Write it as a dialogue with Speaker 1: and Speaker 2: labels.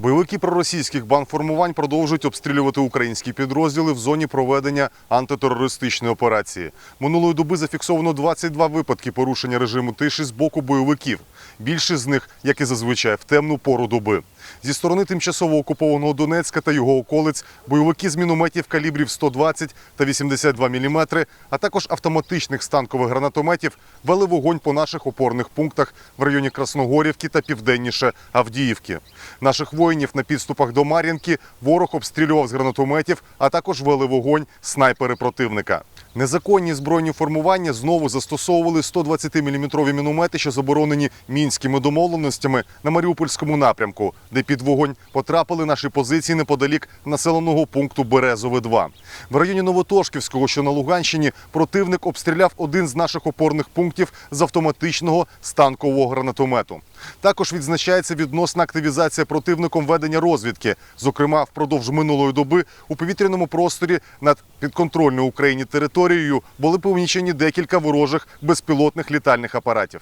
Speaker 1: Бойовики проросійських банформувань продовжують обстрілювати українські підрозділи в зоні проведення антитерористичної операції. Минулої доби зафіксовано 22 випадки порушення режиму тиші з боку бойовиків. Більшість з них, як і зазвичай, в темну пору доби. Зі сторони тимчасово окупованого Донецька та його околиць бойовики з мінометів калібрів 120 та 82 мм, а також автоматичних станкових гранатометів вели вогонь по наших опорних пунктах в районі Красногорівки та південніше Авдіївки. Наших воїнів на підступах до Мар'їнки ворог обстрілював з гранатометів, а також вели вогонь снайпери противника. Незаконні збройні формування знову застосовували 120-мм міномети, що заборонені мінськими домовленостями на Маріупольському напрямку, де під вогонь потрапили наші позиції неподалік населеного пункту Березове 2 В районі Новотошківського, що на Луганщині, противник обстріляв один з наших опорних пунктів з автоматичного станкового гранатомету. Також відзначається відносна активізація противником ведення розвідки. Зокрема, впродовж минулої доби у повітряному просторі над підконтрольною Україні територією були помічені декілька ворожих безпілотних літальних апаратів.